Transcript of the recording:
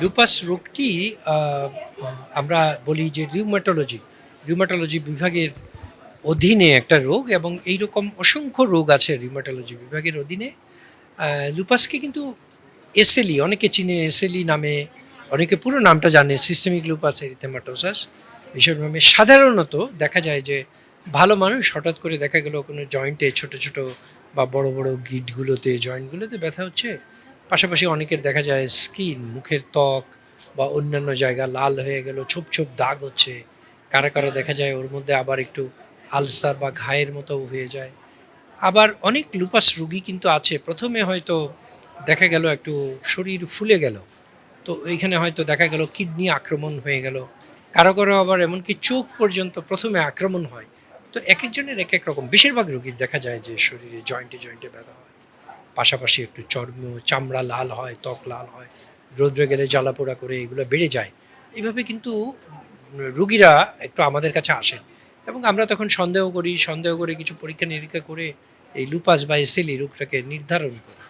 Lupus রোগটি আমরা বলি যে রিউমাটোলজি রিউমাটোলজি বিভাগের অধীনে একটা রোগ এবং এই রকম অসংখ্য রোগ আছে রিউমাটোলজি বিভাগের অধীনে। লুপাসকে কিন্তু এসএলই অনেকে চিনে এসএলই নামে, অনেকে পুরো নামটা জানে সিস্টেমিক লুপাস এরিথেমাটোসাস এইসব নামে। সাধারণত দেখা যায় যে ভালো মানুষ হঠাৎ করে দেখা গেল কোনো জয়েন্টে ছোট ছোট বা বড় বড় গিটগুলোতে জয়েন্টগুলোতে ব্যথা হচ্ছে পাশাপাশি অনেকের দেখা যায় স্কিন, মুখের ত্বক বা অন্যান্য জায়গা লাল হয়ে গেল, ছোপ ছোপ দাগ হচ্ছে। কারা কারও দেখা যায় ওর মধ্যে আবার একটু আলসার বা ঘায়ের মতো হয়ে যায়। আবার অনেক লুপাস রুগী কিন্তু আছে। প্রথমে হয়তো দেখা গেল একটু শরীর ফুলে গেল। তো এইখানে হয়তো দেখা গেল কিডনি আক্রমণ হয়ে গেল। কারও কারও আবার এমনকি চোখ পর্যন্ত প্রথমে আক্রমণ হয়। তো এক একজনের এক এক রকম। বেশিরভাগ রোগীর দেখা যায় যে শরীরে জয়েন্টে জয়েন্টে ব্যথা হয়। পাশাপাশি একটু চর্ম, চামড়া লাল হয়, ত্বক লাল হয়, রোদ্রে গেলে জ্বালাপোড়া করে এগুলো বেড়ে যায়। এইভাবে কিন্তু রুগীরা একটু আমাদের কাছে আসেন এবং আমরা তখন সন্দেহ করি, সন্দেহ করে কিছু পরীক্ষা নিরীক্ষা করে এই লুপাস বা এসএলই রোগটাকে নির্ধারণ করি।